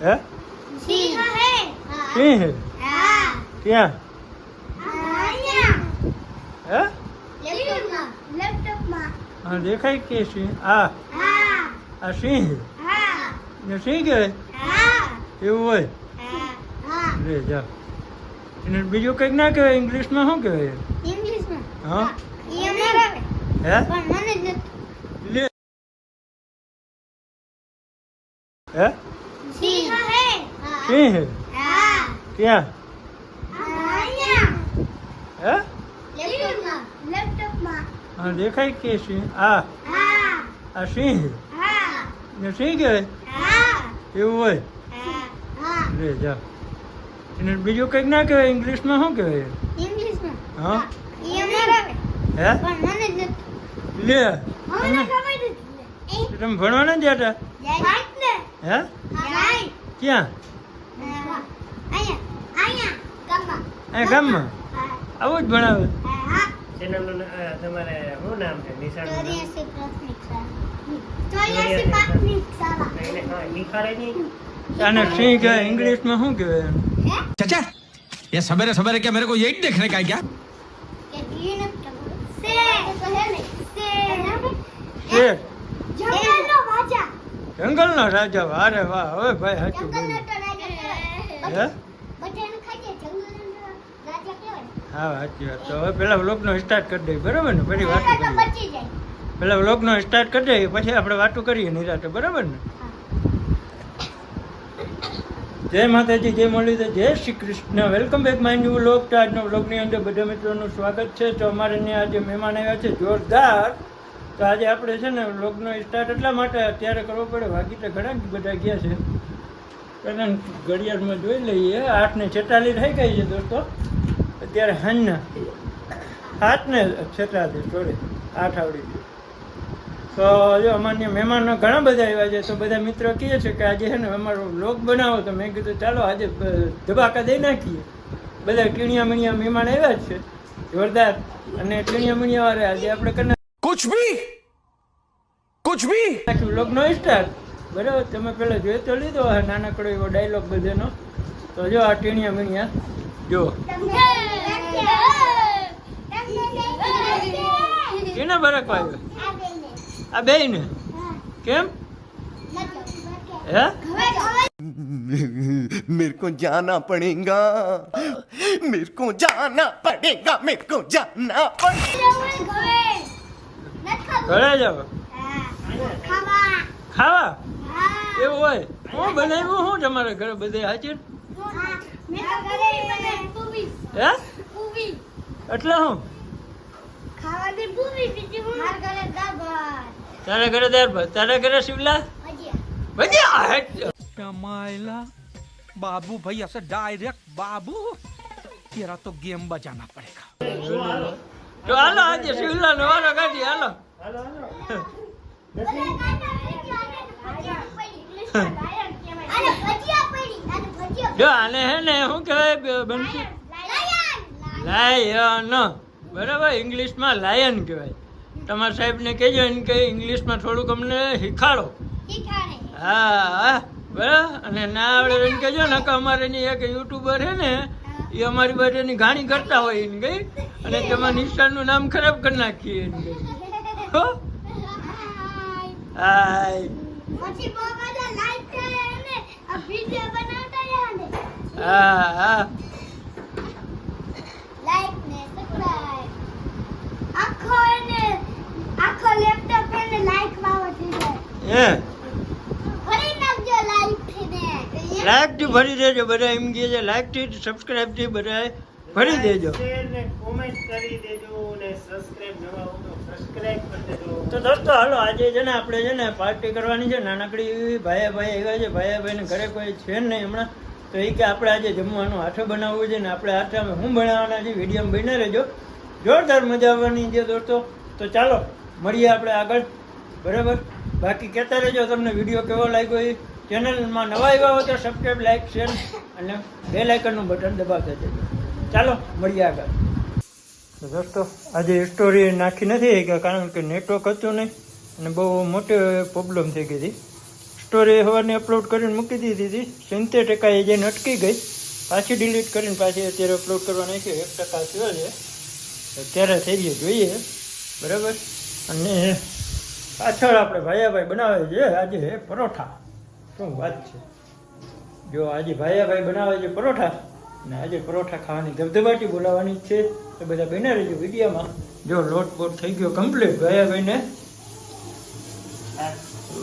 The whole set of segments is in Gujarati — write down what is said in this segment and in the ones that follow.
હે? સિંહ. હે. ક્યાં? હે. હા? દેખાય કે સિંહ? આ આ સિંહ? હા. ને સિંહ કહેવાય એવું હોય? હા. હા. લે જા. એને બીજું કંઈક ના કહેવાય ઇંગ્લિશમાં શું કહેવાય? ઇંગ્લિશમાં. હા? હે. પણ મને લે. હે? સિંહ હે? ક્યાં? હે? હા દેખાય કે સિંહ? આ આ સિંહ ને સિંહ કહેવાય? એવું હોય? લે જા. એને બીજું કંઈક ના કહેવાય? ઇંગ્લિશમાં શું કહેવાય? ઇંગ્લિશમાં હા? હે? લે. તમે ભણવા ના જતા? હે? ક્યાં? અહીંયા અહીંયા ગામમાં એ ગામમાં હા આવું જ ભણાવે હા ચેનલનું ના- અ, તમારે શું નામ છે નિશાળનું નામ? ચોર્યાસી પ્રાથમિક શાળા ચોર્યાસી પ્રાથમિક શાળા એને હા, નિખારે નહીં આને સિંહ કહેવાય ઇંગ્લિશમાં શું કહેવાય હે चाचा ये सवेरे सवेरे क्या मेरे को यही देखने का है क्या કે ઈ નથી ખબર. શેર. તો હે ને, શેર. શેર જંગલનો રાજા. જંગલનો રાજા અરે વાહ હવે ભાઈ સાચું હા સાચી વાત. તો હવે પેલા વ્લોગનો સ્ટાર્ટ કરી દઈએ બરાબર ને? પછી વાતો કરીએ. પેલા વ્લોગનો સ્ટાર્ટ કરી દઈએ પછી આપણે વાતો કરીએ નિરાતે બરાબર ને? જય માતાજી જય દે Jai Shri Krishna. Welcome back my new vlog તો આજનો વ્લોગની અંદર બધા મિત્રોનું સ્વાગત છે. તો અમારે ત્યાં આજે મહેમાન આવ્યા છે જોરદાર. તો આજે આપણે છે ને વ્લોગનો સ્ટાર્ટ એટલા માટે અત્યારે કરવો પડે બાકી તો ઘણા બધા ગયા છે. પહેલાં ઘડિયાળમાં જોઈ લઈએ આઠ ને છેતાલીસ થઈ ગઈ છે દોસ્તો. અત્યારે હાંજના હાથને છેતરાતી સોરી આઠ આવડી ગયું. તો જો અમાન્ય મહેમાનો ઘણા બધા આવ્યા છે તો બધા મિત્રો કહે છે કે આજે છે ને અમારો બ્લોગ બનાવો. તો મેં કીધું ચાલો આજે ધબાકા દઈ નાખીએ. બધા ટીણિયા મીણિયા મહેમાન આવ્યા છે જોરદાર. અને ટીણિયા મીણિયા વાળે આજે આપણે કરી કુછ ભી કુછ ભી નાખ્યું બ્લોગ સ્ટાર બરાબર? તમે પહેલાં જોઈ તો લીધો નાનકડો એવો ડાયલોગ બધાનો. તો જો આ ટીણિયા મીણિયા જો કેને બરક આવ્યો આ બે ને કેમ હે मेरे को जाना पड़ेगा मेरे को जाना पड़ेगा मेरे को जाना पड़ेगा ઘરે જાવ ખાવા એવું હોય હું બનાવ્યું શું તમારા ઘરે બધે હાજર હે એટલે હું? ખાવાની ઘરે ગાભર ભાઈ ઘરે તારા ઘરે શિવલા? ભજીયા. ભજીયા? ટમાયલા બાબુ ભાઈ હશે ડાયરેક્ટ બાબુ. તેરા તો ગેમ બજાના પડેગા તો હાલો આજે શિવલા નો વારો કાઢી હાલો હાલો હાલો જો આને હે ને શું કહેવાય બનશે? લાયન બરાબર? ઇંગ્લિશમાં લાયન કહેવાય. તમારા સાહેબને કહેજો એને કે ઇંગ્લિશમાં થોડુંક અમને શીખાડો. હા હા બરાબર? અને ના આવડે એને કહેજો ને કે અમારે એક યુટ્યુબર છે ને એ અમારી બાજુની ઘાણી કરતા હોય એને ગઈ અને તેમાં નિશાનનું નામ ખરાબ કરી નાખીએ એને ગઈ હા? હાય પછી બહુ બધા લાઈક કરે અને આ વિડિયો બનાવતા રહ્યા ને હા હા લાઈક ને સબસ્ક્રાઇબ આખો એને આખો લેપટોપ એને લાઈકમાં વધી જાય. હે? ભરી નાખજો લાઈકથી ભરી દેજો બધા એમ કહે છે લાઈકથી સબસ્ક્રાઈબથી બધા ભરી દેજો. કોમેન્ટ કરી દેજો ને સબસ્ક્રાઇબ નવા હો તો સબસ્ક્રાઇબ કરી દેજો. તો દોસ્તો હાલો આજે છે ને આપણે છે ને પાર્ટી કરવાની છે. નાનકડી એવી ભાઈ ભાઈ આવ્યા છે ભાઈ ભાઈને ઘરે કોઈ છે નહીં હમણાં. તો એ કે આપણે આજે જમવાનું હાથે બનાવવું છે ને આપણે હાથે અમે શું બનાવવાના છે વીડિયો બની રહેજો. જોરદાર મજા આવવાની છે દોસ્તો તો ચાલો, મળીએ આપણે આગળ. બરાબર? બાકી કહેતા રહેજો, તમને વીડિયો કેવો લાગ્યો એ. ચેનલમાં નવા આવ્યા હોય તો સબસ્ક્રાઈબ લાઈક શેર અને બે લાઇકનનું બટન દબાવતા જજો. ચાલો, મળીએ આગળ. તો દોસ્તો, આજે સ્ટોરી નાખી નથી કારણ કે નેટવર્ક હતું નહીં અને બહુ મોટી પ્રોબ્લેમ થઈ ગઈ હતી. સ્ટોરી સવારની અપલોડ કરીને મૂકી દીધી હતી. સિત્તેર ટકા એ જેને અટકી ગઈ, પાછી ડિલીટ કરીને પાછી અત્યારે અપલોડ કરવા નાખી એક ટકા થયો છે. અત્યારે થઈ ગયું જોઈએ બરાબર અને પાછળ આપણે ભાઈયાભાઈ બનાવે છે આજે પરોઠા શું વાત છે જો આજે ભાઈયાભાઈ બનાવે છે પરોઠા ને આજે પરોઠા ખાવાની ધબધબાટી બોલાવવાની જ છે તો બધા બના રહેજો વિડીયોમાં જો લોટ બોટ થઈ ગયો કમ્પ્લીટ ભાઈયાભાઈને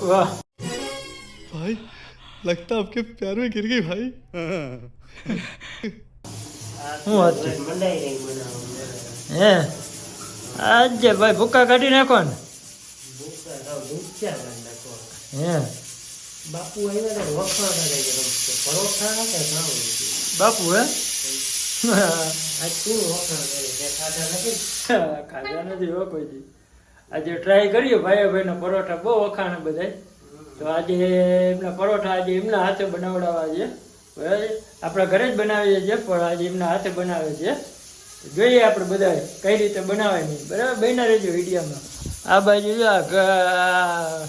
વાહ भाई लगता आपके प्यार में गिर गई भाई શું વાત છે મંડાઈ રહી બનાવવા હે? આજે ભાઈ ભૂકા કાઢી નાખો ને. હે? બાપુ? બાપુ હે? ખાધા નથી? ખાધા નથી હો કોઈ આજે ટ્રાય કરીએ ભાઈ ભાઈના પરોઠા બહુ વખાણ બધાય. તો આજે એમના પરોઠા આજે એમના હાથે બનાવડાવવા છે. આપણા ઘરે જ બનાવીએ છીએ પણ આજે એમના હાથે બનાવે છે. જોઈએ આપણે બધા કઈ રીતે બનાવે નહીં બરાબર? બહેના રહેજો વિડીયામાં. આ બાજુ જો આ ગા-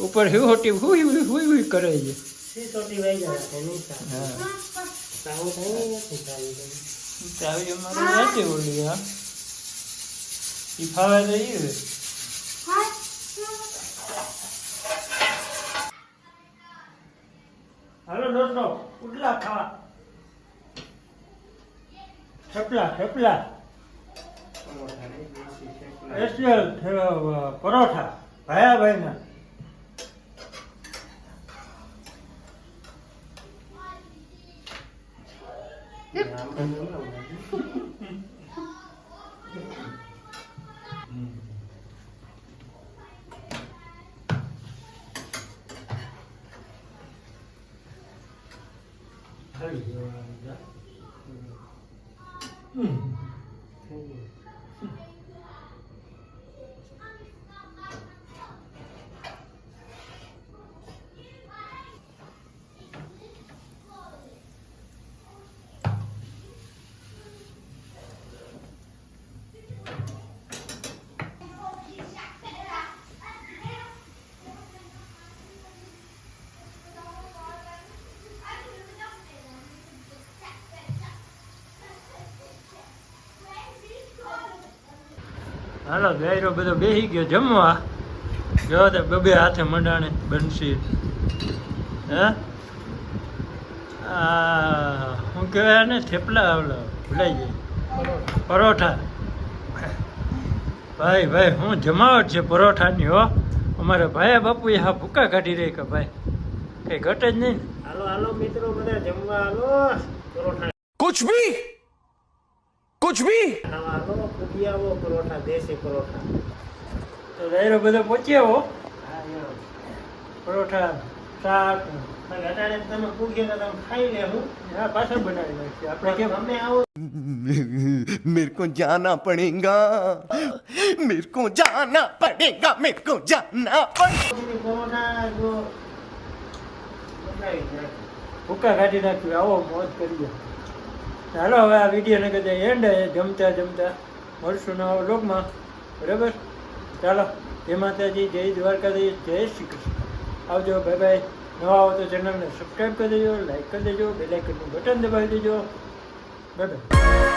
ઉપર હિવહોટી હુઈ હુઈ હુઈ હુઈ કરે છે. હાલો દોસ્તો ઉડલા ખાવા. થેપલા થેપલા પરોઠા નહીં, દેશી થેપલા. સ્પેશિયલ પરોઠા ભાયા ભાઈના આમ તો બનાવું. હાલો ગાયરો બધો બેસી ગયો જમવા. જો તે બબે હાથે મંડાણે બનશી. હા? શું કહેવાય ને થેપલા આવલા ભૂલાઈ જાય. પરોઠા. ભાઈ ભાઈ હું જમાવટ છે પરોઠાની હો. અમારે ભાઈ બાપુ હા ભૂકા કાઢી રહી કે ભાઈ. કઈ ઘટે જ નહીં હાલો હાલો મિત્રો બધા જમવા હાલો. કુછ ભી कुछ भी ખાવા હાલો પૂજી આવો પરોઠા દેશી પરોઠા તો ગાયરો બધો પહોંચી આવો હા એમ. પરોઠા શાક પણ અટાણે તમે પૂછીએ તો તમે ખાઈ લે હું હા પાછળ બનાવી નાખીએ આપણે કેમ તમે આવો मेरे को जाना पड़ेगा मेरे को जाना पड़ेगा मेरे को जाना पड़ेगा પૂછીને પરોઠા જો બનાવી નાખો. ભૂકા કાઢી નાખ્યું આવો મોજ કરીએ ચાલો હવે આ વિડીયોને કદાચ એન્ડ જમતા જમતા મળશું નવા લોકમાં બરાબર? ચાલો, જય માતાજી, જય દ્વારકાધીશ, જય શ્રી કૃષ્ણ. આવજો બાય બાય નવા આવો તો ચેનલને સબસ્ક્રાઈબ કરી દેજો લાઈક કરી દેજો બેલાઇકનનું બટન દબાવી દેજો. Bye bye